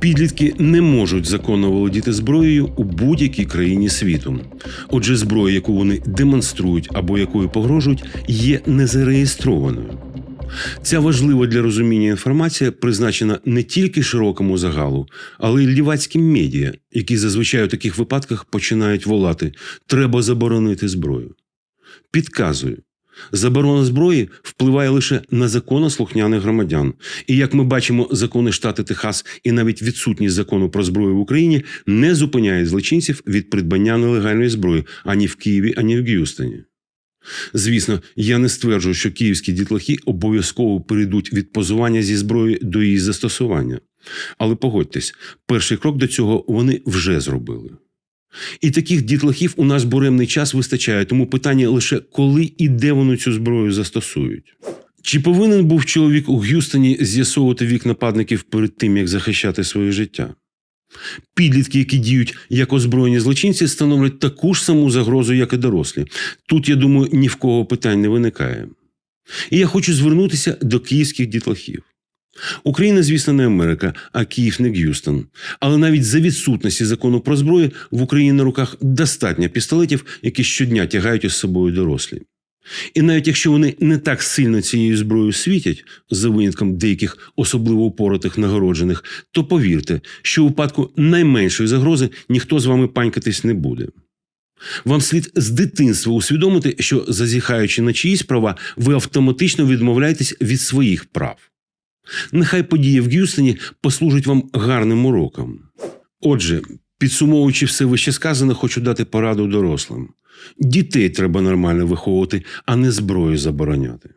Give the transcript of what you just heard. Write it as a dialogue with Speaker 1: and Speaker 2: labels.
Speaker 1: Підлітки не можуть законно володіти зброєю у будь-якій країні світу. Отже, зброя, яку вони демонструють або якою погрожують, є незареєстрованою. Ця важлива для розуміння інформація призначена не тільки широкому загалу, але й лівацьким медіа, які зазвичай у таких випадках починають волати треба заборонити зброю. Підказую. Заборона зброї впливає лише на законослухняних громадян. І як ми бачимо, закони штати Техас і навіть відсутність закону про зброю в Україні не зупиняють злочинців від придбання нелегальної зброї ані в Києві, ані в Г'юстоні. Звісно, я не стверджую, що київські дітлахи обов'язково перейдуть від позування зі зброї до її застосування. Але погодьтесь, перший крок до цього вони вже зробили. І таких дітлахів у нас буремний час вистачає, тому питання лише коли і де вони цю зброю застосують. Чи повинен був чоловік у Г'юстоні з'ясовувати вік нападників перед тим, як захищати своє життя? Підлітки, які діють як озброєні злочинці, становлять таку ж саму загрозу, як і дорослі. Тут, я думаю, ні в кого питань не виникає. І я хочу звернутися до київських дітлахів. Україна, звісно, не Америка, а Київ не Г'юстон. Але навіть за відсутності закону про зброю в Україні на руках достатньо пістолетів, які щодня тягають із собою дорослі. І навіть якщо вони не так сильно цією зброєю світять, за винятком деяких особливо упоротих нагороджених, то повірте, що у випадку найменшої загрози ніхто з вами панькатись не буде. Вам слід з дитинства усвідомити, що зазіхаючи на чиїсь права, ви автоматично відмовляєтесь від своїх прав. Нехай події в Г'юстоні послужать вам гарним уроком. Отже, підсумовуючи все вище сказане, хочу дати пораду дорослим. Дітей треба нормально виховувати, а не зброю забороняти.